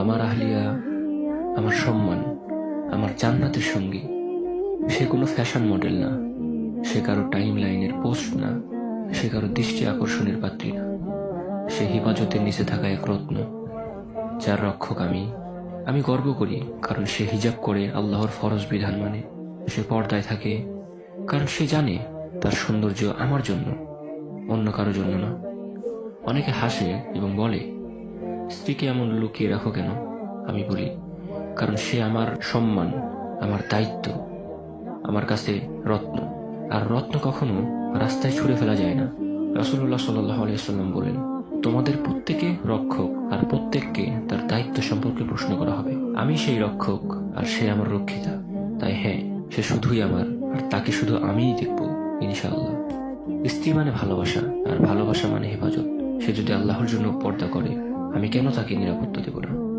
আমার আহলিয়া, আমার সম্মান, আমার জান্নাতের সঙ্গী, সে কোনো ফ্যাশন মডেল না, সে কারও টাইম লাইনের পোস্ট না, সে কারও দৃষ্টি আকর্ষণের পাত্রী না, সে হিফাজতের নিচে থাকা এক রত্ন, যার রক্ষক আমি আমি গর্ব করি, কারণ সে হিজাব করে আল্লাহর ফরজ বিধান মানে সে পর্দায় থাকে, কারণ সে জানে তার সৌন্দর্য আমার জন্য, অন্য কারও জন্য না। অনেকে হাসে এবং বলে, স্ত্রীকে এমন লুকিয়ে রাখো কেন? আমি বলি, কারণ সে আমার সম্মান, আমার দায়িত্ব, আমার কাছে রত্ন। আর রত্ন কখনো রাস্তায় ছুড়ে ফেলা যায় না। রাসুল্লাহ সাল্লাহ আলিয়াল্লাম বলেন, তোমাদের প্রত্যেকে রক্ষক, আর প্রত্যেককে তার দায়িত্ব সম্পর্কে প্রশ্ন করা হবে। আমি সেই রক্ষক, আর সে আমার রক্ষিতা। তাই হ্যাঁ সে শুধুই আমার, আর তাকে শুধু আমিই দেখব, ইনশাআল্লাহ। স্ত্রী মানে ভালোবাসা, আর ভালোবাসা মানে হেফাজত। সে যদি আল্লাহর জন্য পর্দা করে আমি কেন তাকে নিরাপত্তা দেব না?